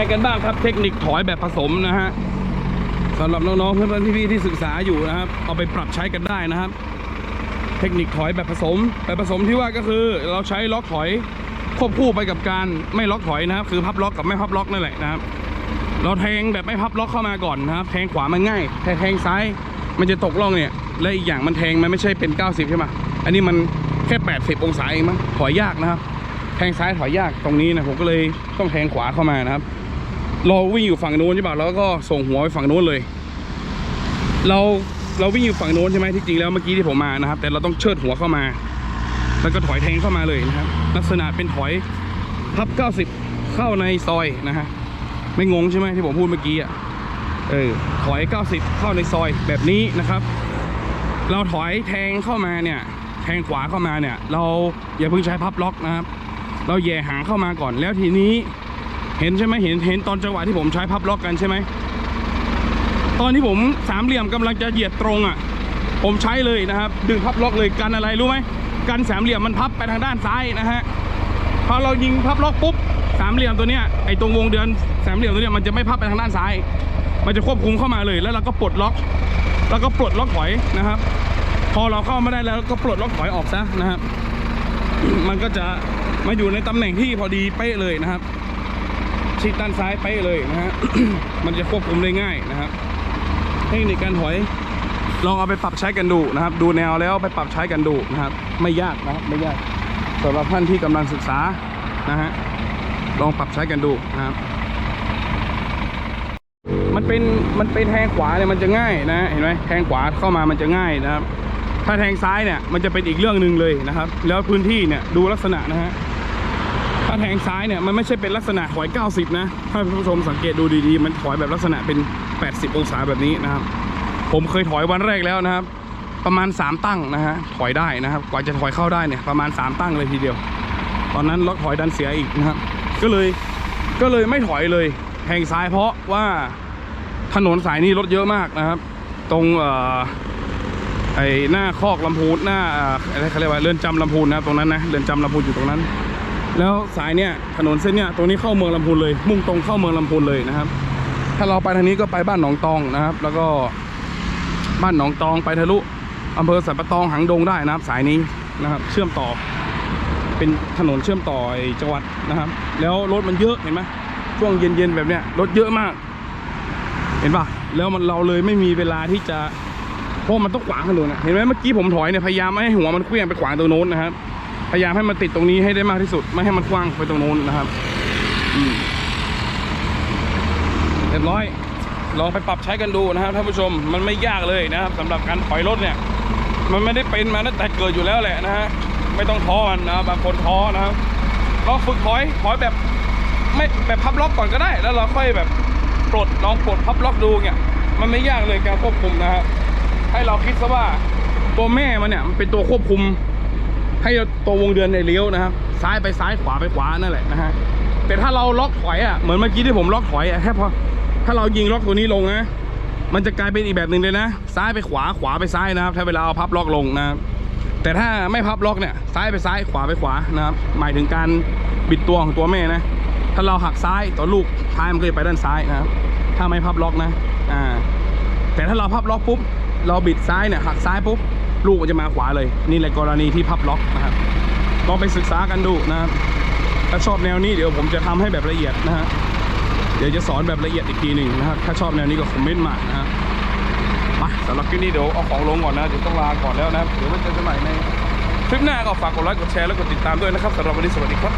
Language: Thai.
ไงกันบ้างครับ เทคนิคถอยแบบผสมนะฮะสำหรับน้องๆเพื่อนๆพี่ๆที่ศึกษาอยู่นะครับ เอาไปปรับใช้กันได้นะครับ เทคนิคถอยแบบผสมแบบผสมที่ว่าก็คือเราใช้ล็อกถอยควบคู่ไปกับการไม่ล็อกถอยนะครับ คือพับล็อกกับไม่พับล็อกนั่นแหละนะครับ เราแทงแบบไม่พับล็อกเข้ามาก่อนนะครับ แทงขวามันง่ายแต่แทงซ้ายมันจะตกล่องเนี่ยและอีกอย่างมันแทงมันไม่ใช่เป็น 90 ใช่ไหมอันนี้มันแค่ 80 องศาเองมั้งถอยยากนะครับ แทงซ้ายถอยยากตรงนี้นะผมก็เลยต้องแทงขวาเข้ามานะครับ เราวิ่งอยู่ฝั่งโน้นใช่ป่ะแล้วก็ส่งหัวไปฝั่งโน้นเลย เราเราวิ่งอยู่ฝั่งโน้นใช่ไหมที่จริงแล้วเมื่อกี้ที่ผมมานะครับ แต่เราต้องเชิดหัวเข้ามา แล้วก็ถอยแทงเข้ามาเลยนะครับ ลักษณะเป็นถอยพับ 90 เข้าในซอยนะฮะไม่งงใช่ไหมที่ผมพูดเมื่อกี้อะเออถอย 90 เข้าในซอยแบบนี้นะครับ เราถอยแทงเข้ามาเนี่ย แทงขวาเข้ามาเนี่ย เราอย่าเพิ่งใช้พับล็อกนะครับ เราแย่หางเข้ามาก่อนแล้วทีนี้ เห็นใช่ไหมเห็นเห็นตอนจังหวะที่ผมใช้พับล็อกกันใช่ไหมตอนที่ผมสามเหลี่ยมกำลังจะเหยียดตรงอะ ผมใช้เลยนะครับ ดึงพับล็อกเลยกันอะไรรู้ไหมกันสามเหลี่ยมมันพับไปทางด้านซ้ายนะฮะพอเรายิงพับล็อกปุ๊บสามเหลี่ยมตัวเนี้ยไอ้ตรงวงเดือนสามเหลี่ยมตัวเนี้ยมันจะไม่พับไปทางด้านซ้าย มันจะควบคุมเข้ามาเลยแล้วเราก็ปลดล็อก แล้วก็ปลดล็อกถอยนะครับ พอเราเข้ามาได้แล้วก็ปลดล็อกถอยออกซะนะครับ มันก็จะมาอยู่ในตำแหน่งที่พอดีเป๊ะเลยนะครับ ชิดด้านซ้ายเป๊ะเลยนะฮะ มันจะควบคุมได้ง่ายนะครับเทคนิคการถอยลองเอาไปปรับใช้กันดูนะครับ ดูแนวแล้วไปปรับใช้กันดูนะครับ ไม่ยากนะครับไม่ยากสำหรับท่านที่กำลังศึกษานะฮะลองปรับใช้กันดูนะครับ มันเป็นมันเป็นแทงขวาเนี่ยมันจะง่ายนะเห็นไหมแทงขวาเข้ามามันจะง่ายนะครับ ถ้าแทงซ้ายเนี่ยมันจะเป็นอีกเรื่องหนึ่งเลยนะครับ แล้วพื้นที่เนี่ยดูลักษณะนะฮะ ถ้าแทงซ้ายเนี่ยมันไม่ใช่เป็นลักษณะถอย 90 นะ ถ้าผู้ชมสังเกตดูดีๆ มันถอยแบบลักษณะเป็น 80 องศาแบบนี้นะครับ ผมเคยถอยวันแรกแล้วนะครับ ประมาณ 3 ตั้งนะฮะถอยได้นะครับ กว่าจะถอยเข้าได้เนี่ยประมาณ 3 ตั้งเลยทีเดียว ตอนนั้นล็อกถอยดันเสียอีกนะครับ ก็เลยก็เลยไม่ถอยเลยแทงซ้ายเพราะว่าถนนสายนี้รถเยอะมากนะครับ ตรงเอ่อไอ้หน้าคอกลำพูนหน้าเอ่ออะไรเขาเรียกว่าเรือนจำลำพูนนะครับตรงนั้นนะเรือนจำลำพูนอยู่ตรงนั้น แล้วสายเนี่ยถนนเส้นเนี่ยตรงนี้เข้าเมืองลำพูนเลย มุ่งตรงเข้าเมืองลำพูนเลยนะครับ ถ้าเราไปทางนี้ก็ไปบ้านหนองตองนะครับ แล้วก็บ้านหนองตองไปทะลุอำเภอสันปะตองหางดงได้นะครับ สายนี้นะครับ เชื่อมต่อ เป็นถนนเชื่อมต่อจังหวัดนะครับ แล้วรถมันเยอะเห็นไหมช่วงเย็นๆแบบเนี้ยรถเยอะมาก เห็นปะแล้วมันเราเลยไม่มีเวลาที่จะเพราะมันต้องขวางถนนนะเห็นไหมเมื่อกี้ผมถอยเนี่ยพยายามไม่ให้หัวมันเคลื่อนไปขวางตรงโน้นนะครับ พยายามให้มันติดตรงนี้ให้ได้มากที่สุด ไม่ให้มันกว้างไปตรงโน้นนะครับเรียบร้อยลองไปปรับใช้กันดูนะครับท่านผู้ชมมันไม่ยากเลยนะครับสำหรับการถอยรถเนี่ย มันไม่ได้เป็นมาตั้งแต่เกิดอยู่แล้วแหละนะฮะไม่ต้องท้อมันนะบบางคนท้อนะครับลองฝึกถอยถอยแบบไม่แบบพับล็อกก่อนก็ได้ แล้วเราค่อยแบบปลดลองปลดพับล็อกดูเนี่ย มันไม่ยากเลยการควบคุมนะครับให้เราคิดซะว่าตัวแม่มันเนี่ยมันเป็นตัวควบคุม ให้ตัววงเดือนในเลี้ยวนะครับ ซ้ายไปซ้ายขวาไปขวานั่นแหละนะฮะแต่ถ้าเราล็อกถอยอะเหมือนเมื่อกี้ที่ผมล็อกถอยอะแค่พอถ้าเรายิงล็อกตัวนี้ลงนะมันจะกลายเป็นอีกแบบหนึ่งเลยนะ ซ้ายไปขวาขวาไปซ้ายนะครับ ถ้าเวลาเอาพับล็อกลงนะครับแต่ถ้าไม่พับล็อกเนี่ย ซ้ายไปซ้ายขวาไปขวานะครับ หมายถึงการบิดตัวของตัวแม่นะ ถ้าเราหักซ้ายตัวลูกท้ายมันก็จะไปด้านซ้ายนะครับ ถ้าไม่พับล็อกนะอ่าแต่ถ้าเราพับล็อกปุ๊บเราบิดซ้ายเนี่ยหักซ้ายปุ๊บ ลูกมันจะมาขวาเลย นี่แหละกรณีที่พับล็อกนะครับลองไปศึกษากันดูนะครับถ้าชอบแนวนี้เดี๋ยวผมจะทำให้แบบละเอียดนะฮะเดี๋ยวจะสอนแบบละเอียดอีกทีหนึ่งนะครับถ้าชอบแนวนี้ก็คอมเมนต์มานะครับมาสำหรับคลิปนี้เดี๋ยวเอาของลงก่อนนะเดี๋ยวต้องลาก่อนแล้วนะเดี๋ยวไว้เจอกันใหม่ในคลิปหน้าก็ฝากกดไลค์กดแชร์แล้วกดติดตามด้วยนะครับสำหรับวันนี้สวัสดีครับ